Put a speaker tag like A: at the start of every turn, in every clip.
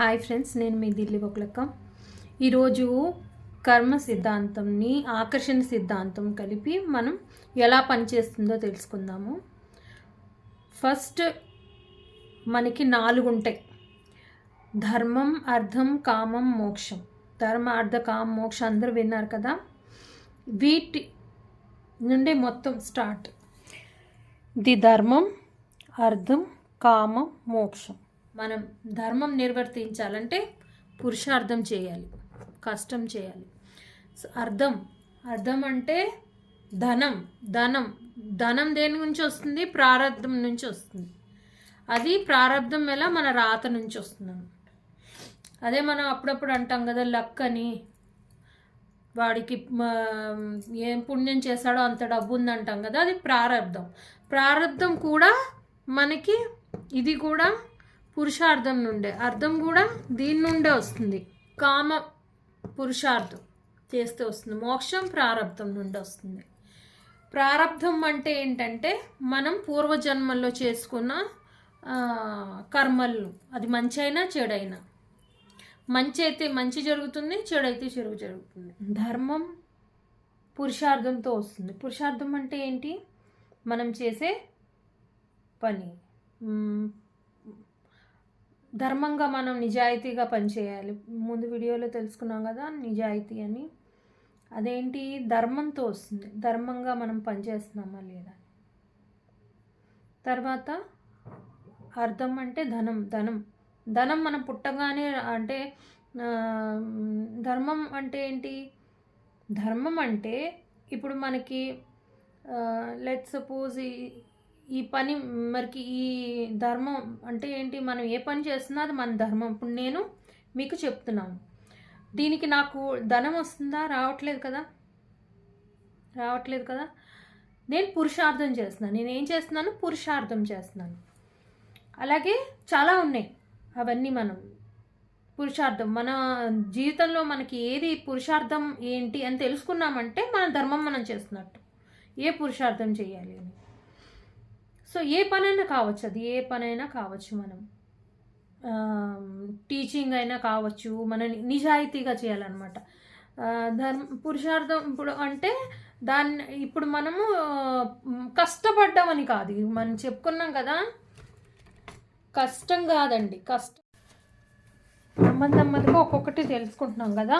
A: Hi friends నేను మీ దిల్లీ ఒకలక్క ఈరోజు కర్మ సిద్ధాంతంని ఆకర్షణ సిద్ధాంతం కలిపి మనం ఎలా పనిచేస్తుందో తెలుసుకుందాము. ఫస్ట్ మనకి నాలుగు ఉంటాయి ధర్మం అర్థం కామం మోక్షం. ధర్మ అర్థ కామ మోక్షం అందరూ విన్నారు కదా? వీటి నుండి మొత్తం స్టార్ట్ ది ధర్మం అర్థం కామం మోక్షం. మనం ధర్మం నిర్వర్తించాలంటే పురుషార్థం చేయాలి కష్టం చేయాలి. అర్థం అర్థం అంటే ధనం ధనం ధనం దేని నుంచి వస్తుంది? ప్రారంధం నుంచి వస్తుంది. అది ప్రారంధం ఎలా? మన రాత నుంచి వస్తుంది అదే మనం అప్పుడప్పుడు అంటాం కదా లక్ అని వాడికి ఏం పుణ్యం చేశాడో అంత డబ్బు ఉందంటాం కదా అది ప్రారంధం ప్రారంధం కూడా మనకి ఇది కూడా పురుషార్థం నుండే. అర్థం కూడా దీని నుండే వస్తుంది. కామ పురుషార్థం చేస్తే వస్తుంది. మోక్షం ప్రారంధం నుండి వస్తుంది. ప్రారంధం అంటే ఏంటంటే మనం పూర్వజన్మల్లో చేసుకున్న కర్మలు. అది మంచి అయినా చెడైనా. మంచి అయితే మంచి జరుగుతుంది చెడైతే చెడు జరుగుతుంది. ధర్మం పురుషార్థంతో వస్తుంది. పురుషార్థం అంటే ఏంటి? మనం చేసే పని. ధర్మంగా మనం నిజాయితీగా పనిచేయాలి. ముందు వీడియోలో తెలుసుకున్నాం కదా నిజాయితీ అని. అదేంటి? ధర్మంతో వస్తుంది. ధర్మంగా మనం పనిచేస్తున్నామా లేదా? తర్వాత అర్థం అంటే ధనం ధనం. ధనం మనం పుట్టగానే అంటే ధర్మం అంటే ఏంటి? ధర్మం అంటే ఇప్పుడు మనకి లెట్ సపోజ్ ఈ పని మరికి ఈ ధర్మం అంటే ఏంటి? మనం ఏ పని చేస్తున్నా అది మన ధర్మం. ఇప్పుడు నేను మీకు చెప్తున్నాను. దీనికి నాకు ధనం వస్తుందా? రావట్లేదు కదా? రావట్లేదు కదా? నేను పురుషార్థం చేస్తున్నాను. నేను ఏం చేస్తున్నాను? పురుషార్థం చేస్తున్నాను. అలాగే చాలా ఉన్నాయి. అవన్నీ మనం పురుషార్థం. మన జీవితంలో మనకి ఏది పురుషార్థం ఏంటి అని తెలుసుకున్నామంటే మన ధర్మం మనం చేస్తున్నట్టు. ఏ పురుషార్థం చేయాలి అని. సో ఏ పనైనా కావచ్చు అది ఏ పనైనా కావచ్చు మనం. టీచింగ్ అయినా కావచ్చు మన నిజాయితీగా చేయాలన్నమాట. ధర్మ పురుషార్థం ఇప్పుడు అంటే దాన్ని ఇప్పుడు మనము ఆ, కష్టపడ్డామని కాదు. మనం చెప్పుకున్నాం కదా కష్టం కాదండి కష్టం నెమ్మదిగా ఒక్కొక్కటి తెలుసుకుంటున్నాం కదా.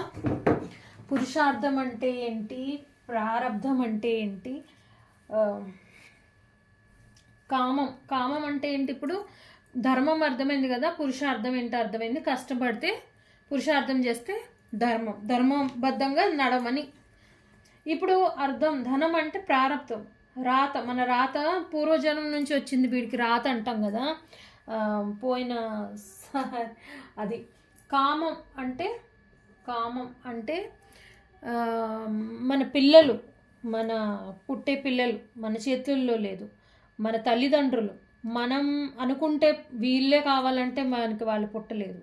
A: పురుషార్థం అంటే ఏంటి? ప్రారబ్ధం అంటే ఏంటి? కామం. కామం అంటే ఏంటి ఇప్పుడు? ధర్మం అర్థమైంది కదా పురుషార్థం ఏంటి అర్థమైంది. కష్టపడితే పురుషార్థం చేస్తే ధర్మం. ధర్మబద్ధంగా నడమని. ఇప్పుడు అర్థం ధనం అంటే ప్రారంభం. రాత. మన రాత పూర్వజన్మ నుంచి వచ్చింది వీడికి. రాత అంటాం కదా. పోయిన అది. కామం అంటే కామం అంటే మన పిల్లలు మన పుట్టే పిల్లలు మన చేతుల్లో లేదు. మన తల్లిదండ్రులు. మనం అనుకుంటే వీళ్ళే కావాలంటే మనకి వాళ్ళు పుట్టలేదు.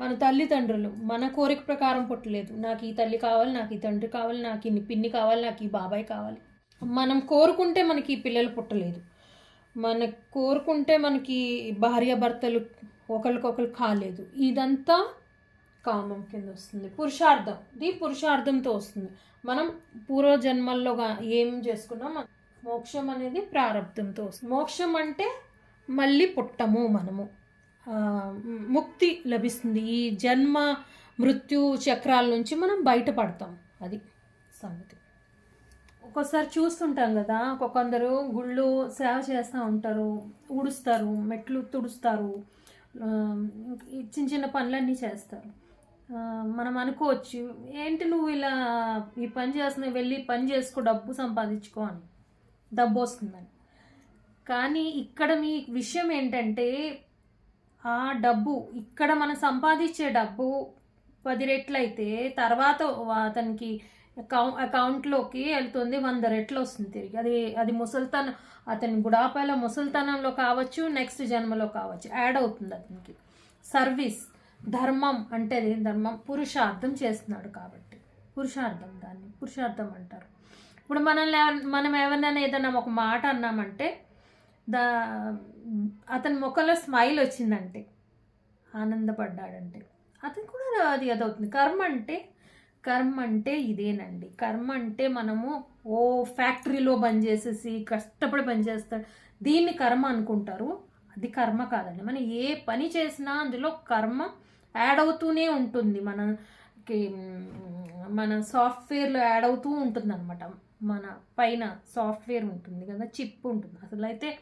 A: మన తల్లిదండ్రులు మన కోరిక ప్రకారం పుట్టలేదు. నాకు ఈ తల్లి కావాలి నాకు ఈ తండ్రి కావాలి నాకు ఈ పిన్ని కావాలి నాకు ఈ బాబాయ్ కావాలి. మనం కోరుకుంటే మనకి ఈ పిల్లలు పుట్టలేదు. మన కోరుకుంటే మనకి భార్యాభర్తలు ఒకరికొకరు కాలేదు. ఇదంతా కామం కింద వస్తుంది. పురుషార్థం ఇది పురుషార్థంతో వస్తుంది. మనం పూర్వజన్మల్లో ఏం చేసుకున్నాం? మోక్షం అనేది ప్రారంభంతో వస్తుంది. మోక్షం అంటే మళ్ళీ పుట్టము మనము. ముక్తి లభిస్తుంది. ఈ జన్మ మృత్యు చక్రాల నుంచి మనం బయటపడతాం. అది సంగతి. ఒక్కోసారి చూస్తుంటాం కదా కొందరు గుళ్ళు సేవ చేస్తూ ఉంటారు ఊడుస్తారు మెట్లు తుడుస్తారు చిన్న చిన్న పనులన్నీ చేస్తారు. మనం అనుకోవచ్చు ఏంటి నువ్వు ఇలా ఈ పని చేస్తున్నావు వెళ్ళి పని చేసుకో డబ్బు సంపాదించుకో అని. డబ్బు వస్తుందని కానీ ఇక్కడ మీ విషయం ఏంటంటే ఆ డబ్బు ఇక్కడ మనం సంపాదించే డబ్బు పది రెట్లు అయితే తర్వాత అతనికి అకౌ అకౌంట్లోకి వెళ్తుంది వంద రెట్లు వస్తుంది తిరిగి. అది అది ముసల్తనం అతని బుడాపాల ముసల్తనంలో కావచ్చు నెక్స్ట్ జన్మలో కావచ్చు యాడ్ అవుతుంది అతనికి. సర్వీస్ ధర్మం అంటే అది ధర్మం? పురుషార్థం చేస్తున్నాడు కాబట్టి. పురుషార్థం దాన్ని పురుషార్థం అంటారు. ఇప్పుడు మనల్ని మనం ఎవరినైనా ఏదైనా ఒక మాట అన్నామంటే దా అతని ముఖంలో స్మైల్ వచ్చిందంటే ఆనందపడ్డాడంటే అతను కూడా అది అదవుతుంది. కర్మ అంటే కర్మ అంటే ఇదేనండి. కర్మ అంటే మనము ఓ ఫ్యాక్టరీలో పనిచేసేసి కష్టపడి పనిచేస్తాడు దీన్ని కర్మ అనుకుంటారు. అది కర్మ కాదండి. మనం ఏ పని చేసినా అందులో కర్మ యాడ్ అవుతూనే ఉంటుంది. మనకి మన సాఫ్ట్వేర్లో యాడ్ అవుతూ ఉంటుంది అనమాట మన పైన సాఫ్ట్వేర్ ఉంటుంది కదా చిప్ ఉంటుంది. అసలు అయితే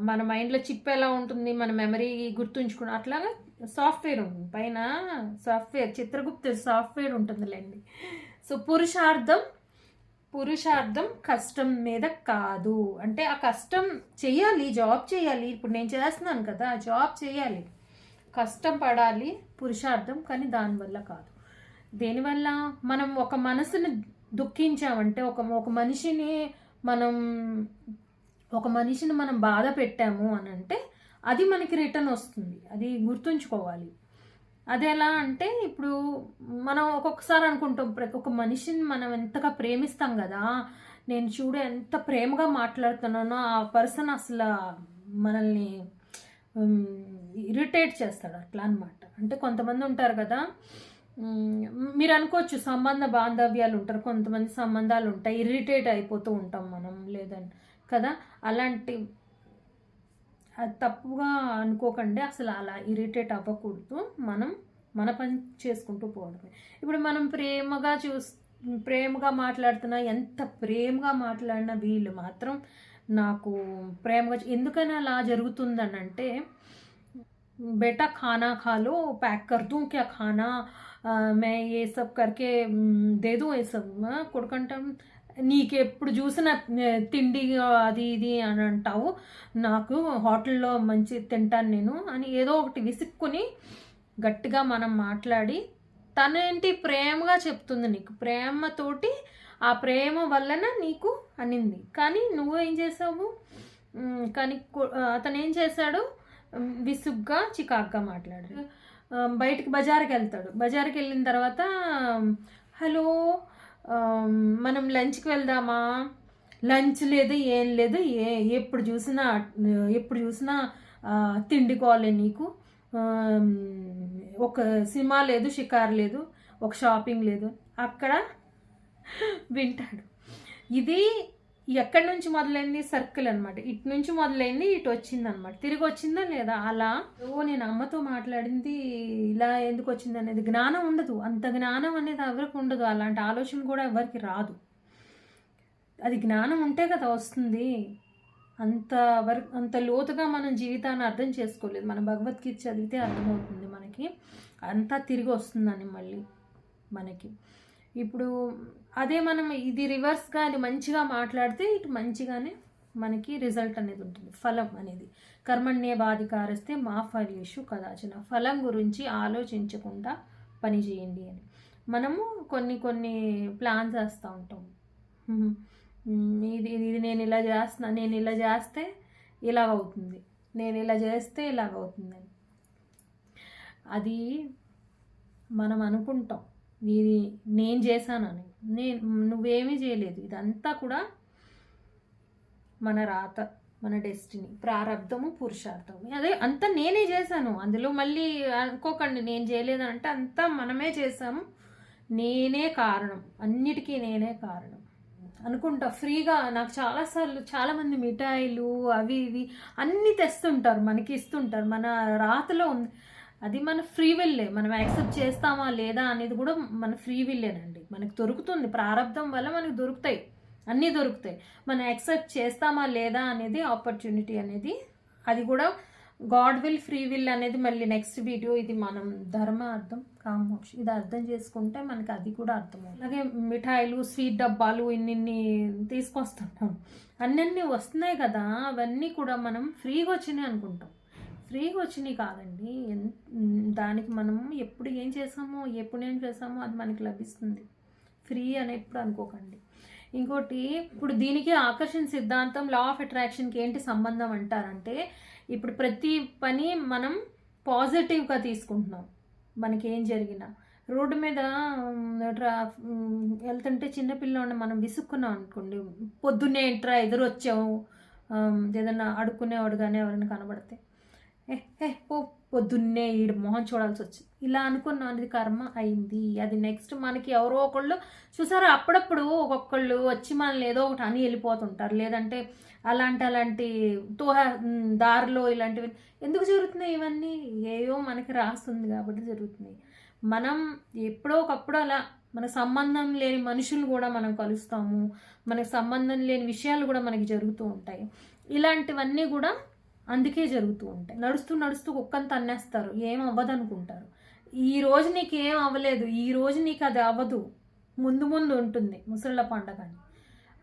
A: మన మైండ్లో చిప్ ఎలా ఉంటుంది మన మెమరీ గుర్తుంచుకుని అట్లాగా సాఫ్ట్వేర్ ఉంటుంది. పైన సాఫ్ట్వేర్ చిత్రగుప్త సాఫ్ట్వేర్ ఉంటుందిలేండి. సో పురుషార్థం పురుషార్థం కష్టం మీద కాదు. అంటే ఆ కష్టం చేయాలి జాబ్ చేయాలి. ఇప్పుడు నేను చేస్తున్నాను కదా జాబ్ చేయాలి. కష్టం పడాలి పురుషార్థం కానీ దానివల్ల కాదు. దేనివల్ల? మనం ఒక మనసును దుఃఖించామంటే ఒక ఒక మనిషిని మనం ఒక మనిషిని మనం బాధ పెట్టాము అని అంటే అది మనకి రిటర్న్ వస్తుంది. అది గుర్తుంచుకోవాలి. అది ఎలా అంటే ఇప్పుడు మనం ఒక్కొక్కసారి అనుకుంటాం ప్రతి ఒక్క మనిషిని మనం ఎంతగా ప్రేమిస్తాం కదా నేను చూడు ఎంత ప్రేమగా మాట్లాడుతున్నానో ఆ పర్సన్ అసలు మనల్ని ఇరిటేట్ చేస్తాడు అట్లా అనమాట అంటే కొంతమంది ఉంటారు కదా మీరు అనుకోవచ్చు సంబంధ బాంధవ్యాలు ఉంటారు కొంతమంది సంబంధాలు ఉంటాయి ఇరిటేట్ అయిపోతూ ఉంటాం మనం లేదని కదా? అలాంటి అది తప్పుగా అనుకోకండి అసలు అలా ఇరిటేట్ అవ్వకూడదు. మనం మన పని చేసుకుంటూ పోవడమే. ఇప్పుడు మనం ప్రేమగా చూస్ ప్రేమగా మాట్లాడుతున్నా ఎంత ప్రేమగా మాట్లాడిన వీళ్ళు మాత్రం నాకు ప్రేమగా ఎందుకని అలా జరుగుతుందనంటే బెటా ఖానా ఖాలో ప్యాక్ కర్దూ క్యా ఖానా मैं ये सब करके మ్, दे दूं ये सब ఆ, కొడుకంటాం నీకు ఎప్పుడు చూసిన తిండి అది ఇది అని అంటావు నాకు హోటల్లో మంచి తింటాను నేను అని ఏదో ఒకటి విసుక్కుని గట్టిగా మనం మాట్లాడి తనేంటి ప్రేమగా చెప్తుంది నీకు ప్రేమతోటి ఆ ప్రేమ వలన నీకు అనింది కానీ నువ్వు ఏం చేసావు మ్, కానీ కొ- అతను ఏం చేశాడు మ్, విసుగ్గా చికాగ్గా మాట్లాడాడు ఆ, బయటకు బజార్కి వెళ్తాడు. బజార్కి వెళ్ళిన తర్వాత హలో మనం లంచ్కి వెళ్దామా? లంచ్ లేదు ఏం లేదు ఏ ఎప్పుడు చూసినా ఎప్పుడు చూసినా తిండి కాలే నీకు. ఒక సినిమా లేదు షికార్ లేదు ఒక షాపింగ్ లేదు. అక్కడ వింటాడు. ఇది ఎక్కడి నుంచి మొదలైంది? సర్కిల్ అనమాట ఇటు నుంచి మొదలైంది ఇటు వచ్చింది అనమాట తిరిగి వచ్చిందా లేదా? అలా. ఓ నేను అమ్మతో మాట్లాడింది ఇలా ఎందుకు వచ్చింది అనేది జ్ఞానం ఉండదు. అంత జ్ఞానం అనేది ఎవరికి ఉండదు. అలాంటి ఆలోచన కూడా ఎవరికి రాదు. అది జ్ఞానం ఉంటే కదా వస్తుంది. అంత వరకు అంత లోతుగా మనం జీవితాన్ని అర్థం చేసుకోలేదు. మన భగవద్గీత చదివితే అర్థమవుతుంది మనకి. అంతా తిరిగి వస్తుందని మళ్ళీ మనకి. ఇప్పుడు అదే మనం ఇది రివర్స్గా అది మంచిగా మాట్లాడితే ఇటు మంచిగానే మనకి రిజల్ట్ అనేది ఉంటుంది. ఫలం అనేది. కర్మణ్యవాధికారస్తే మా ఫలేషు కదాచన. ఫలం గురించి ఆలోచించకుండా పని చేయండి అని. మనము కొన్ని కొన్ని ప్లాన్స్ వేస్తూ ఉంటాం. ఇది ఇది ఇది నేను ఇలా చేస్తున్నా నేను ఇలా చేస్తే ఇలాగ అవుతుంది. నేను ఇలా చేస్తే ఇలాగ అవుతుందని అది మనం అనుకుంటాం. ఇది నేను చేశానని. నేను నువ్వేమీ చేయలేదు. ఇదంతా కూడా మన రాత మన డెస్టినీ. ప్రారంధము పురుషార్థము. అదే అంతా నేనే చేశాను. అందులో మళ్ళీ అనుకోకండి నేను చేయలేదు అంటే అంతా మనమే చేశాము. నేనే కారణం. అన్నిటికీ నేనే కారణం. అనుకుంటా ఫ్రీగా నాకు చాలాసార్లు చాలామంది మిఠాయిలు అవి ఇవి అన్నీ తెస్తుంటారు మనకి ఇస్తుంటారు. మన రాతలో ఉంది. అది మన ఫ్రీ విల్లే. మనం యాక్సెప్ట్ చేస్తామా లేదా అనేది కూడా మన ఫ్రీ విల్లేనండి. మనకు దొరుకుతుంది. ప్రారంధం వల్ల మనకు దొరుకుతాయి. అన్నీ దొరుకుతాయి. మనం యాక్సెప్ట్ చేస్తామా లేదా అనేది ఆపర్చునిటీ అనేది అది కూడా గాడ్ విల్ ఫ్రీ విల్ అనేది మళ్ళీ నెక్స్ట్ వీడియో ఇది మనం ధర్మ అర్థం కామోక్ష ఇది అర్థం చేసుకుంటే మనకి అది కూడా అర్థమవుతుంది. అలాగే మిఠాయిలు స్వీట్ డబ్బాలు ఇన్నిన్ని తీసుకొస్తుంటాం అన్నీ వస్తున్నాయి కదా అవన్నీ కూడా మనం ఫ్రీగా వచ్చినాయి అనుకుంటాం. ఫ్రీగా వచ్చినాయి కాదండి. దానికి మనం ఎప్పుడు ఏం చేసామో ఎప్పుడు ఏం చేసామో అది మనకి లభిస్తుంది. ఫ్రీ అని ఎప్పుడు అనుకోకండి. ఇంకోటి ఇప్పుడు దీనికి ఆకర్షణ సిద్ధాంతం లా ఆఫ్ అట్రాక్షన్కి ఏంటి సంబంధం అంటారంటే ఇప్పుడు ప్రతి పని మనం పాజిటివ్గా తీసుకుంటున్నాం. మనకి ఏం జరిగినా. రోడ్డు మీద ట్రా వెళ్తుంటే చిన్నపిల్లని మనం విసుక్కున్నాం అనుకోండి పొద్దున్నే ఇంట్రా ఎదురొచ్చాము ఏదైనా అడుక్కునేవాడు కానీ ఎవరైనా కనబడితే. ఏ ఏ పో పొద్దున్నే ఈడు మొహం చూడాల్సి వచ్చింది. ఇలా అనుకున్నాం అది కర్మ అయింది. అది నెక్స్ట్ మనకి ఎవరో ఒకళ్ళు చూసారా అప్పుడప్పుడు ఒక్కొక్కళ్ళు వచ్చి మనల్ని ఏదో ఒకటి అని వెళ్ళిపోతుంటారు. లేదంటే అలాంటి అలాంటి తోహ దారిలో ఇలాంటివి ఎందుకు జరుగుతున్నాయి ఇవన్నీ? ఏయో మనకి రాస్తుంది కాబట్టి జరుగుతున్నాయి. మనం ఎప్పుడో ఒకప్పుడు అలా మన సంబంధం లేని మనుషులు కూడా మనం కలుస్తాము. మనకు సంబంధం లేని విషయాలు కూడా మనకి జరుగుతూ ఉంటాయి. ఇలాంటివన్నీ కూడా అందుకే జరుగుతూ ఉంటాయి. నడుస్తూ నడుస్తూ కుక్కని తన్నేస్తారు. ఏం అవ్వదు అనుకుంటారు ఈ రోజు నీకు ఏం అవ్వలేదు. ఈ రోజు నీకు అది అవ్వదు. ముందు ముందు ఉంటుంది ముసళ్ళ పండగ అని.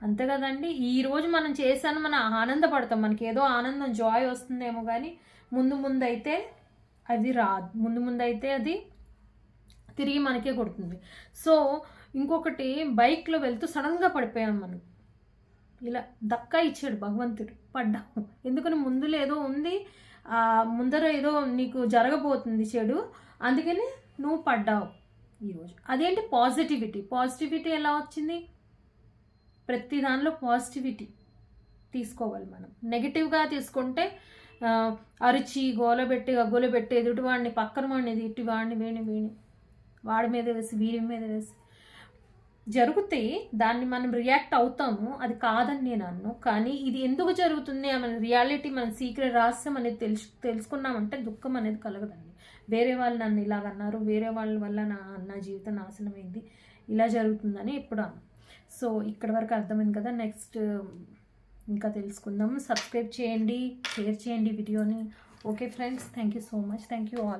A: అంతే కదండి. ఈ రోజు మనం చేశాను మనం ఆనందపడతాం. మనకి ఏదో ఆనందం జాయ్ వస్తుందేమో కానీ ముందు ముందు అయితే అది రాదు. ముందు ముందు అయితే అది తిరిగి మనకే కొడుతుంది. సో ఇంకొకటి బైక్లో వెళ్తూ సడన్గా పడిపోయాం మనం. ఇలా దక్క ఇచ్చాడు భగవంతుడు. పడ్డాము. ఎందుకని ముందులో ఏదో ఉంది ముందర ఏదో నీకు జరగబోతుంది చెడు అందుకని నువ్వు పడ్డావు ఈరోజు. అదేంటి పాజిటివిటీ? పాజిటివిటీ ఎలా వచ్చింది? ప్రతి దానిలో పాజిటివిటీ తీసుకోవాలి మనం. నెగిటివ్గా తీసుకుంటే అరిచి గోలబెట్టి గగ్గోలబెట్టి ఎదుటి వాడిని పక్కన వాడిని ఎదుటి వాడిని వేణి వేణి వాడి మీద వేసి వీడి మీద వేసి జరుగుతాయి దాన్ని మనం రియాక్ట్ అవుతాము. అది కాదని నేను అన్ను. కానీ ఇది ఎందుకు జరుగుతుంది? మన రియాలిటీ మన సీక్రెట్ రహస్యం అనేది తెలుసు తెలుసుకున్నామంటే దుఃఖం అనేది కలగదండి. వేరే వాళ్ళు నన్ను ఇలాగ అన్నారు. వేరే వాళ్ళ వల్ల నా నా జీవితం నాశనమైంది ఇలా జరుగుతుందని ఎప్పుడు అన్ను. సో ఇక్కడ వరకు అర్థమైంది కదా. నెక్స్ట్ ఇంకా తెలుసుకుందాం. సబ్స్క్రైబ్ చేయండి షేర్ చేయండి వీడియోని okay friends thank you so much thank you all